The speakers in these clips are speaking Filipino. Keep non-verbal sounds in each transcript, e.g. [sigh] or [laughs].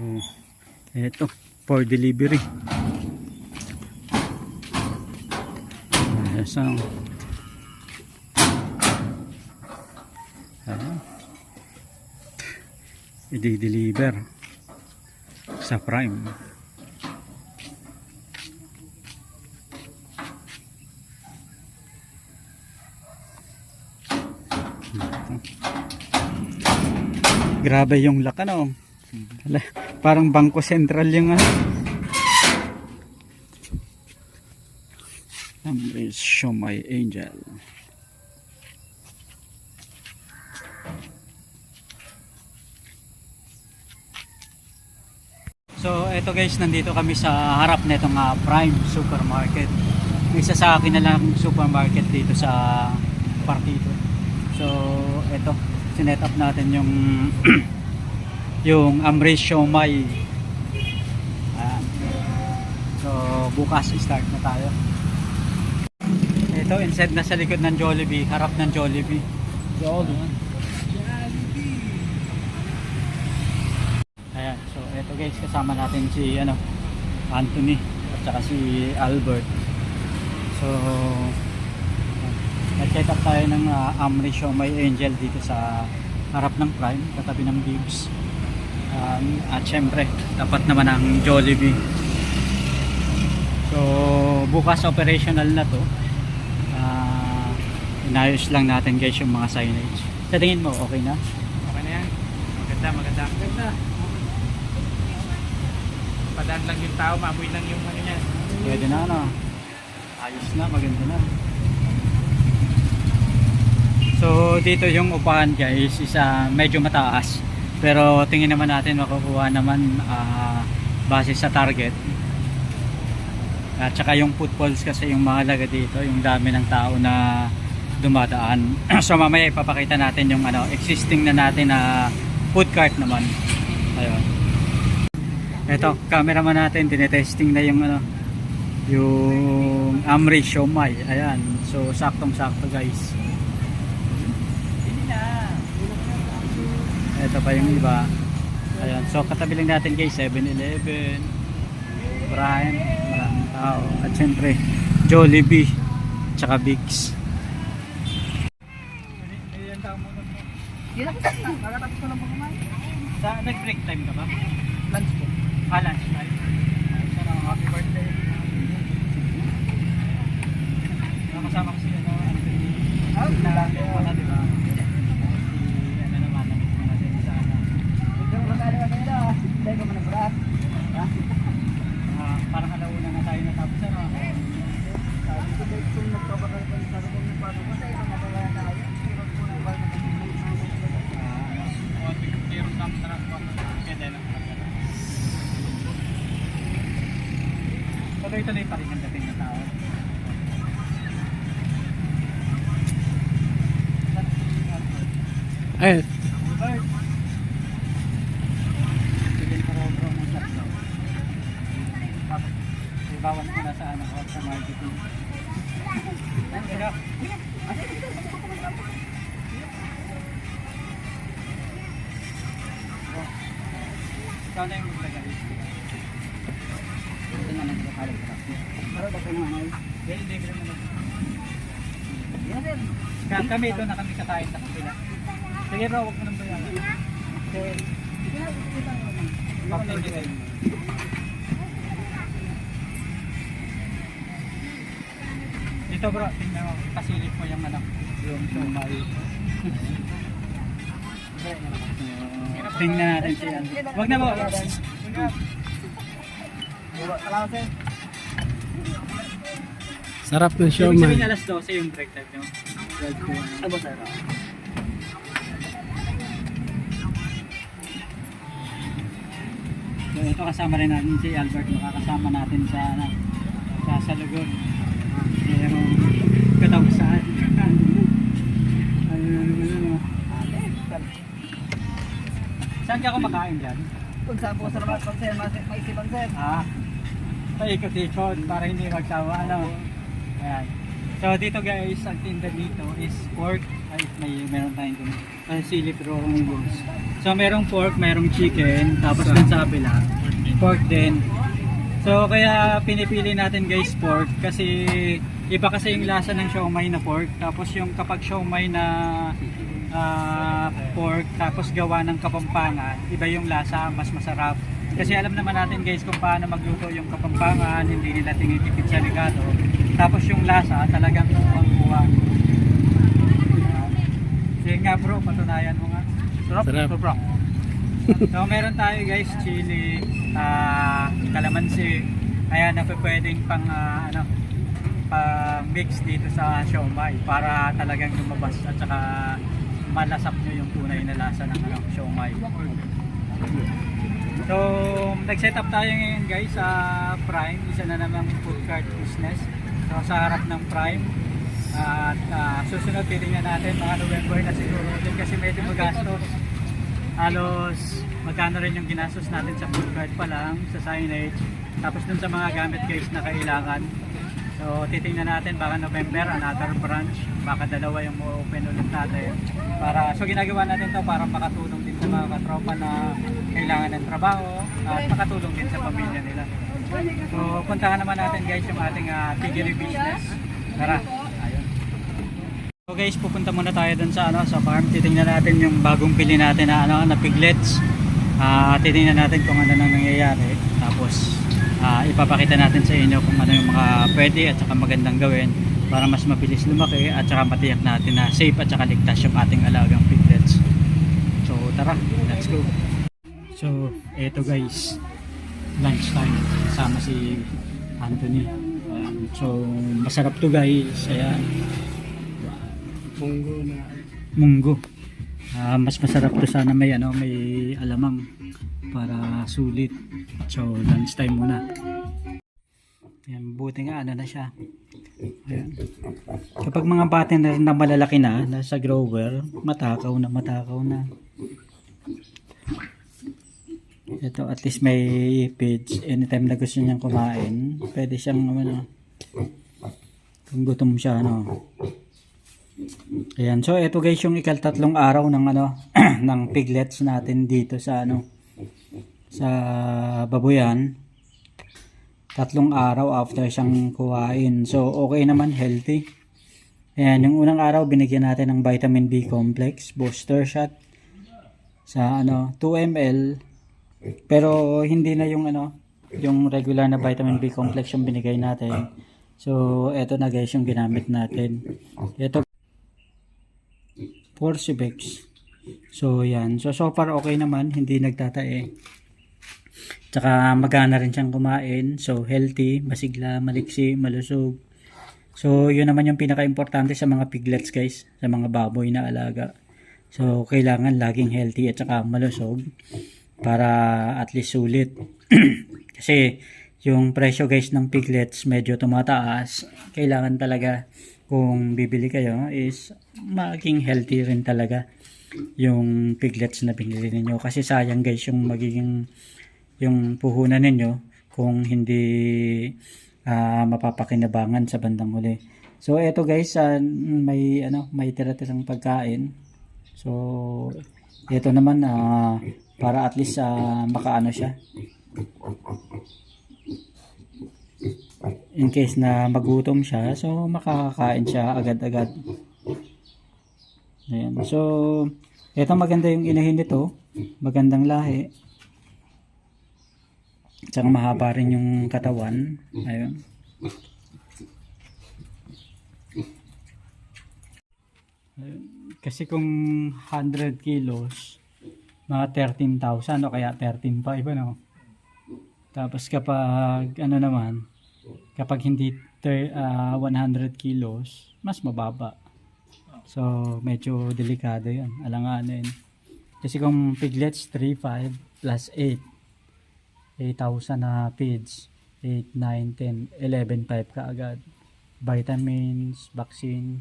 So, eto, for delivery. Ayan. I-deliver sa Prime. Grabe yung laka no. Wala, Parang Bangko Sentral yung ano. Numbers show my angel. So eto guys, nandito kami sa harap nitong uh, Prime Supermarket. Isa sa akin na lang supermarket dito sa Partido. So eto, sinet up natin yung [clears throat] yung Amris Siomay. Ayan. So bukas start na tayo. Ito, inside na sa likod ng Jollibee, harap ng Jollibee. Jollibee. Ayan, so eto guys, kasama natin si ano, Anthony at saka si Albert. So, nag-set up tayo ng uh, Amri Siomay Angel dito sa harap ng Prime, katabi ng Bibs. Um, at syempre, tapat naman ang Jollibee. So, bukas operational na to. Ah, inayos lang natin guys yung mga signage. Sa tingin mo, okay na? Okay na yan. Maganda, maganda. Maganda. Padaan lang yung tao, maamoy lang yung ano niya. Pwede na ano. Ayos na, maganda na. So dito yung upahan guys is ah, medyo mataas. Pero tingin naman natin makukuha naman ah, base sa target. At saka yung footfalls kasi yung mahalaga dito, yung dami ng tao na dumadaan. [clears throat] so mamaya ipapakita natin yung ano, existing na natin na food cart naman. Ayun. Ito, cameraman natin, tinetesting na yung ano, yung Amri Siomay. Ayan. So, saktong-sakto guys. Ito pa yung iba. Ayan. So, katabi lang natin guys, 7-Eleven. Brian, maraming tao. At syempre, Jollibee. Tsaka ko kumain. Sa nag-break time ka ba? Lunch po. Ah, lunch time. Happy birthday. Nakasama ko si kami ito na kami katayin sa kapila. Sige bro, huwag mo nang bayaran. Naman. Bakit hindi kayo? Dito bro, tingnan mo, pasilip mo yung ano, yung sumay. tingnan natin si ano. Wag na mo. Salamat sir. Sarap ng Ibig siomay. sabihin alas 12 yung break time nyo. 12 to ano. Ano ba? So ito kasama rin natin si Albert, makakasama natin sa ano, sa Salugod. Pero kataw saan? Ayun, ayun, ayun. Saan ka kumakain dyan? Kung saan po sa pag sir, maisipan sir. Ah, paikot-ikot para hindi magsawa, ano. Ayan. So dito guys, ang tinda dito is pork. Ay, may meron tayong dun. Ay, sili pero balls. So merong pork, merong chicken, tapos dun sa kabila, pork din. So kaya pinipili natin guys pork kasi iba kasi yung lasa ng siomay na pork. Tapos yung kapag siomay na ah, pork tapos gawa ng kapampangan, iba yung lasa, mas masarap. Kasi alam naman natin guys kung paano magluto yung kapampangan, hindi nila tinitipid sa ligado. Tapos yung lasa talagang kuha Sige nga bro, patunayan mo nga. Sarap, Sarap. sobra. so meron tayo guys, chili, ah kalamansi, ayan na pwedeng pang ah, ano, pa mix dito sa siomay para talagang lumabas at saka malasap nyo yung tunay na lasa ng ano, siomay. So, nag-set up tayo ngayon guys sa Prime, isa na namang food cart business. So, sa harap ng Prime. At ah, susunod titingnan natin mga November na siguro din kasi medyo magastos. Halos magkano rin yung ginastos natin sa food cart pa lang, sa signage. Tapos dun sa mga gamit guys na kailangan. So titingnan natin baka November another branch, baka dalawa yung open ulit natin. Para so ginagawa natin to para makatulong din sa mga katropa na kailangan ng trabaho at makatulong din sa pamilya nila. So puntahan naman natin guys yung ating uh, piggery business. Tara. Ayun. So guys, pupunta muna tayo dun sa ano sa farm. Titingnan natin yung bagong pili natin na ano na piglets. Ah, titingnan natin kung ano nang nangyayari. Tapos ah, ipapakita natin sa inyo kung ano yung mga pwede at saka magandang gawin para mas mabilis lumaki at saka matiyak natin na safe at saka ligtas yung ating alagang piglets. So tara, let's go. So, eto guys, lunch time kasama si Anthony. Ayan. So, masarap to guys. Ayan Munggo na. munggo. Ah, mas masarap to sana may ano, may alamang para sulit. So, lunch time muna. Ayan, buti nga ano na siya. Ayan. Kapag mga partner na malalaki na, nasa grower, matakaw na, matakaw na. Ito, at least may page. Anytime na gusto niyang kumain, pwede siyang, ano, kung gutom siya, ano, Ayan, so ito guys yung ikaltatlong araw ng ano [clears throat] ng piglets natin dito sa ano sa babuyan. Tatlong araw after siyang kuhain. So okay naman, healthy. Ayan, yung unang araw binigyan natin ng vitamin B complex, booster shot sa ano 2 ml. Pero hindi na yung ano yung regular na vitamin B complex yung binigay natin. So, eto na guys yung ginamit natin. Ito Forcebex. So, yan. So, so far okay naman. Hindi nagtatae. Tsaka magana rin siyang kumain. So, healthy, masigla, maliksi, malusog. So, yun naman yung pinaka-importante sa mga piglets guys. Sa mga baboy na alaga. So, kailangan laging healthy at saka malusog. Para at least sulit. [clears throat] Kasi, yung presyo guys ng piglets medyo tumataas. Kailangan talaga kung bibili kayo is maging healthy rin talaga yung piglets na binili ninyo kasi sayang guys yung magiging yung puhunan ninyo kung hindi ah, mapapakinabangan sa bandang huli so eto guys ah, may ano may tira-tirang pagkain so eto naman ah, para at least ah, makaano siya in case na magutom siya, so makakakain siya agad-agad. Ayan. So, ito maganda yung inahin nito. Magandang lahi. Tsaka mahaba rin yung katawan. Ayun. Kasi kung 100 kilos, mga 13,000 o kaya 13,500 ano. Tapos kapag ano naman, kapag hindi ter, ah, 100 kilos, mas mababa. So, medyo delikado yun. Alanganin. Kasi kung piglets, 3.5 plus 8. 8,000 na pigs. 8, 9, 10, 11.5 ka agad. Vitamins, vaccine.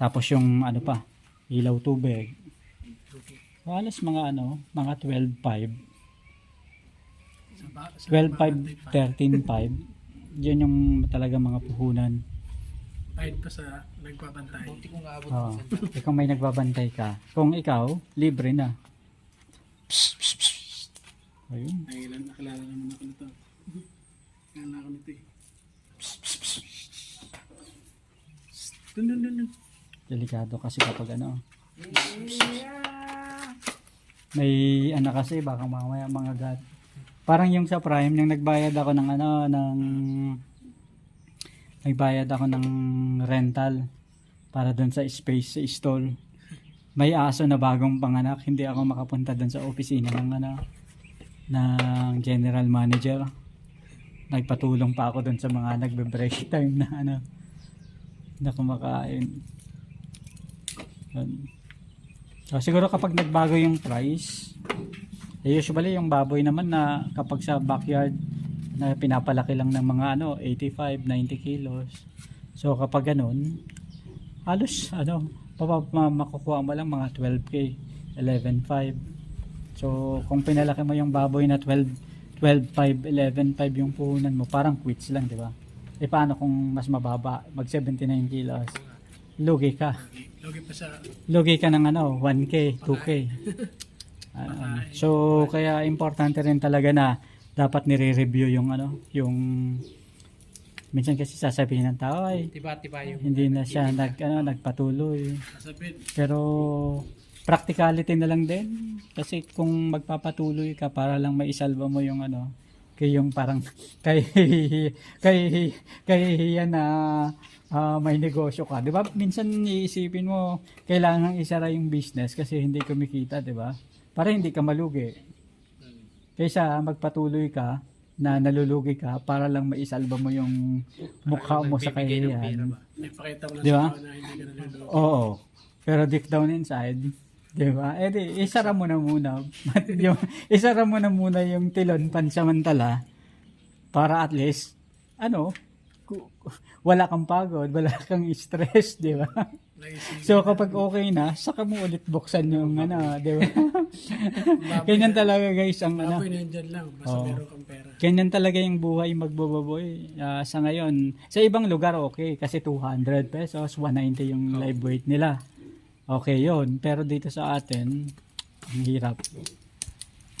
Tapos yung ano pa, ilaw tubig. So, halos mga ano, mga 12.5. 12.5, 13.5. Yan yung talaga mga puhunan. Kahit pa sa nagpapantay. Buti kong aabot Oo. Eh, kung may nagbabantay ka, kung ikaw, libre na. Ayun. Nakilan, nakilala naman ako nito. Nakilala ako nito eh. Dun, dun, dun, dun. Delikado kasi kapag ano. May ano kasi baka mamaya mga gat. Parang yung sa Prime, yung nagbayad ako ng ano, ng nagbayad ako ng rental para doon sa space sa stall. May aso na bagong panganak, hindi ako makapunta doon sa opisina ng ano ng general manager. Nagpatulong pa ako doon sa mga nagbe-break [laughs] time na ano na kumakain. Yun. So, siguro kapag nagbago yung price, eh, usually yung baboy naman na kapag sa backyard na pinapalaki lang ng mga ano 85, 90 kilos. So kapag ganun, halos ano, makukuha mo lang mga 12k, 11.5. So kung pinalaki mo yung baboy na 12 12.5, 11.5 yung puhunan mo, parang quits lang, di ba? Eh paano kung mas mababa, mag 79 kilos? Lugi ka. Logi pa sa Lugi ka ng ano, 1K, 2K. [laughs] Ah, so, kaya importante rin talaga na dapat nire-review yung ano, yung minsan kasi sasabihin ng tao ay tiba-tiba yung hindi na siya nag ano, nagpatuloy. sasabihin. Pero practicality na lang din kasi kung magpapatuloy ka para lang maisalba mo yung ano, kay yung parang [laughs] kay kay kay yan na ah, may negosyo ka. 'Di ba? Minsan iisipin mo kailangan isara yung business kasi hindi kumikita, 'di ba? Para hindi ka malugi. Kaysa magpatuloy ka na nalulugi ka para lang maisalba mo yung mukha mo sa kahihiyan. Di ba? sa tao na hindi ka naluloko. Oo. Pero deep down inside, 'di ba? Eh di, isara mo na muna. [laughs] yung isara mo na muna yung tilon pansamantala para at least ano, wala kang pagod, wala kang stress, 'di ba? So kapag okay na, saka mo ulit buksan yung ano, 'di ba? [laughs] Ganyan talaga guys ang ano. Baboy na yun dyan lang. Basta Oo. meron kang pera. Ganyan talaga yung buhay magbababoy. Ah, sa ngayon, sa ibang lugar okay kasi 200 pesos, 190 yung live weight nila. Okay yon Pero dito sa atin, ang hirap.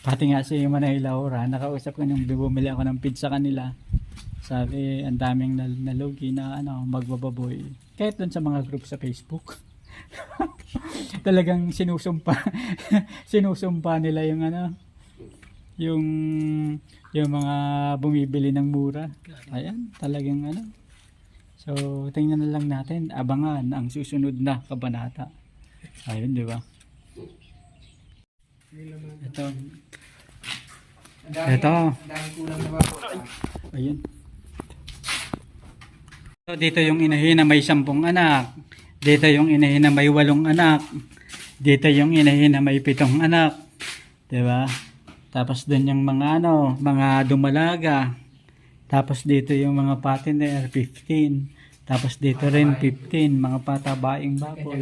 Pati nga si Manay Laura, nakausap ko nung bumili ako ng pizza kanila. Sabi, ang daming nal- nalugi na ano, magbababoy. Kahit dun sa mga group sa Facebook. [laughs] Talagang sinusumpa [laughs] sinusumpa nila yung ano yung yung mga bumibili ng mura. Ayan, talagang ano. So, tingnan na lang natin, abangan ang susunod na kabanata. Ayun, di ba? Ito. Ito. Ayun. So, dito yung inahin na may sampung anak. Dito yung inahin na may walong anak. Dito yung inahin na may pitong anak. 'Di ba? Tapos doon yung mga ano, mga dumalaga. Tapos dito yung mga patiner, 15. Tapos dito rin 15, mga patabaing baboy.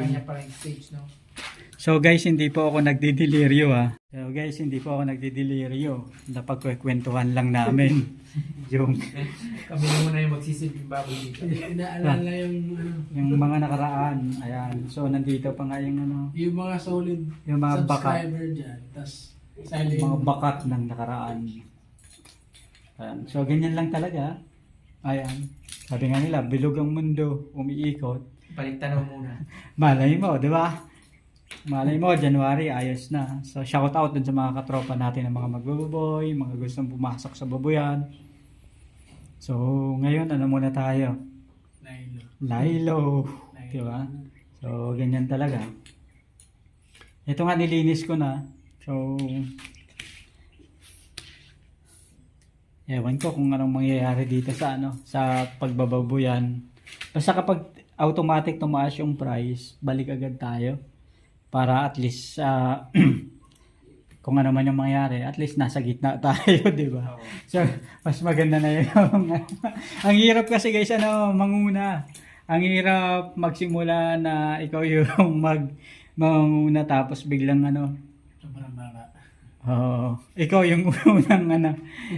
So guys, hindi po ako nagdidelirio ha. So guys, hindi po ako nagdidelirio. Napagkwentuhan lang namin [laughs] yung Kami na muna yung magsisilbing baboy dito. [laughs] Inaalala yung ano, yung mga nakaraan. Ayan. So nandito pa nga yung ano, yung mga solid yung mga bakat, subscriber dyan. Tapos silent. mga bakat ng nakaraan. Ayan. So ganyan lang talaga. Ayan. Sabi nga nila, bilog ang mundo, umiikot. Balik tanaw muna. [laughs] Malay mo, di ba? Malay mo, January, ayos na. So, shout out dun sa mga katropa natin ng mga magbababoy, mga gustong pumasok sa baboyan. So, ngayon, ano muna tayo? Nailo. Lilo. Di ba? So, ganyan talaga. Ito nga, nilinis ko na. So, ewan ko kung anong mangyayari dito sa ano, sa pagbababoyan. Basta kapag automatic tumaas yung price, balik agad tayo para at least ah, [clears throat] kung ano man yung mangyari, at least nasa gitna [laughs] tayo, di ba? So, mas maganda na yung [laughs] ang hirap kasi guys, ano, manguna. Ang hirap magsimula na ikaw yung [laughs] mag manguna tapos biglang ano, Sobrang baka. Oo. ikaw yung [laughs] unang ano,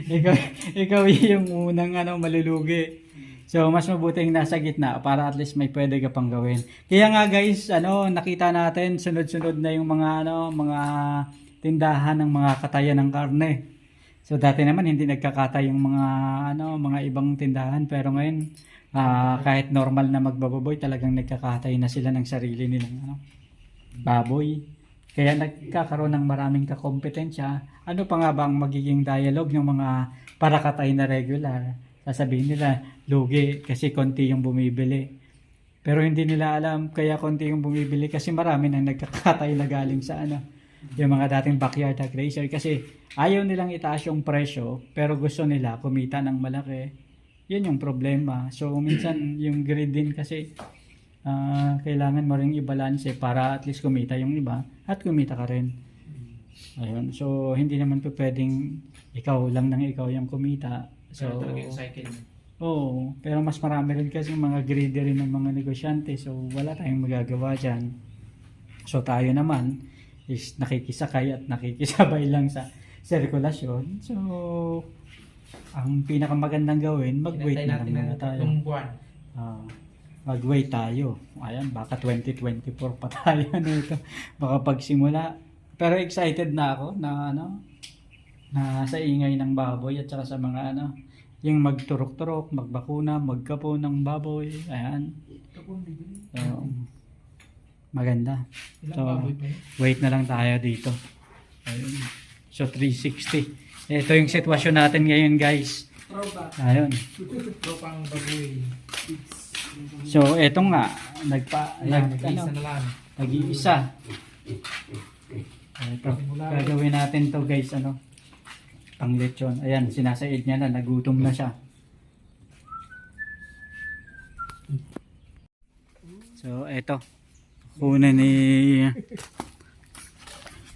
ikaw, ikaw yung unang ano, malulugi. So, mas mabuting nasa gitna para at least may pwede ka pang gawin. Kaya nga guys, ano, nakita natin sunod-sunod na yung mga ano, mga tindahan ng mga katayan ng karne. So dati naman hindi nagkakatay yung mga ano, mga ibang tindahan pero ngayon ah, kahit normal na magbababoy talagang nagkakatay na sila ng sarili nilang ano, baboy. Kaya nagkakaroon ng maraming kakompetensya. Ano pa nga ba ang magiging dialogue ng mga parakatay na regular? Sasabihin nila, lugi kasi konti yung bumibili. Pero hindi nila alam kaya konti yung bumibili kasi marami nang nagkakatay na galing sa ano, yung mga dating backyard hog racer kasi ayaw nilang itaas yung presyo pero gusto nila kumita ng malaki. Yun yung problema. So minsan [clears throat] yung greed din kasi ah, kailangan mo ring i-balance para at least kumita yung iba at kumita ka rin. Ayun. So hindi naman po pwedeng ikaw lang nang ikaw yung kumita. So Pero talaga yung cycle. Oo, pero mas marami rin kasi mga greedy rin ng mga negosyante. So, wala tayong magagawa dyan. So, tayo naman is nakikisakay at nakikisabay lang sa sirkulasyon. So, ang pinakamagandang gawin, mag-wait na lang muna tayo. buwan. Ah, mag-wait tayo. Ayan, baka 2024 pa tayo [laughs] nito. Baka pagsimula. Pero excited na ako na ano, na sa ingay ng baboy at saka sa mga ano, yung magturok-turok, magbakuna, magkapo ng baboy. Ayan. So, maganda. So? Wait na lang tayo dito. Ayun. So, 360. Ito yung sitwasyon natin ngayon, guys. Ayun. Tropang baboy. So, eto nga, nagpa, nag, ano, nag-iisa na lang. nag-iisa. Ito, gagawin natin to guys, ano, pang lechon. Ayan, sinasaid niya na, nagutom na siya. So, eto. Una ni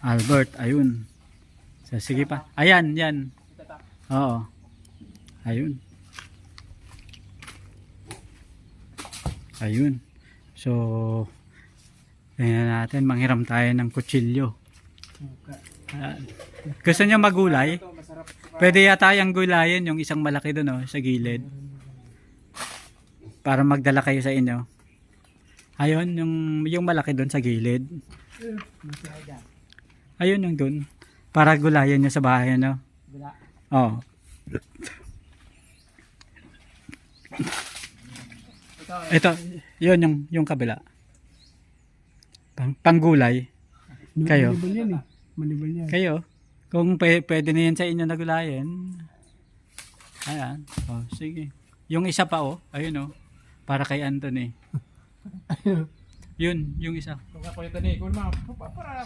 Albert, ayun. So, sige pa. Ayan, yan. Oo. Ayun. Ayun. So, tingnan natin, manghiram tayo ng kutsilyo. Ayan. Gusto niyo magulay? Pwede yata yung gulayin, yung isang malaki doon oh, sa gilid. Para magdala kayo sa inyo. Ayun, yung, yung malaki doon sa gilid. Ayun yung doon. Para gulayan niyo sa bahay, ano? Oo. Ito, yun yung, yung kabila. Pang, panggulay. Kayo? Manibal yan eh. Manibal yan. Kayo, kung pwe- pwede na yan sa inyo na gulayan. Ayan. Oh, sige. Yung isa pa oh, ayun oh. Para kay Anthony. [laughs] Yun, yung isa.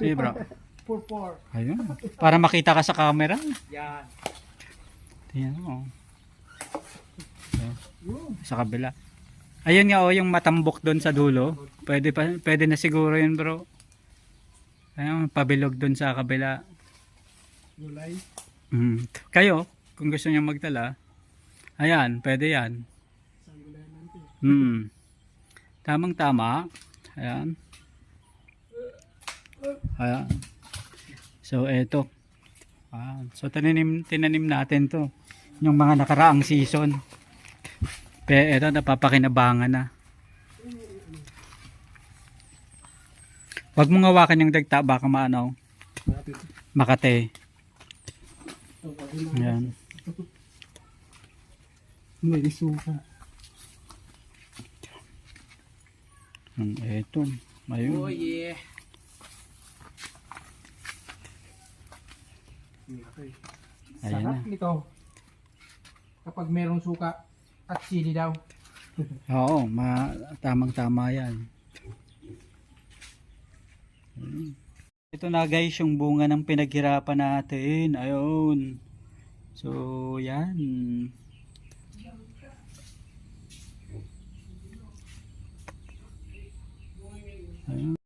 Sige bro. Ayun. Para makita ka sa camera. Yan. Tingnan mo. Oh. Sa kabila. Ayun nga oh, yung matambok doon sa dulo. Pwede pa pwede na siguro 'yun, bro. Ayun, pabilog doon sa kabila. Gulay. Mm. Kayo, kung gusto niyo magdala, ayan, pwede 'yan. Mm. Tamang tama. Ayan. Ayan. So, eto. Ah, so, tinanim, tinanim natin to. Yung mga nakaraang season. Pero eto, napapakinabangan na. Huwag mong hawakan yung dagta, baka maano, makate. Ayan. May isuka. Hmm, Eto. Ayun. Oh yeah. Ayan na. Sarap nito. Kapag merong suka at sili daw. [laughs] Oo, ma tamang tama yan. Ito na guys yung bunga ng pinaghirapan natin. Ayun. So, yan. Ayun.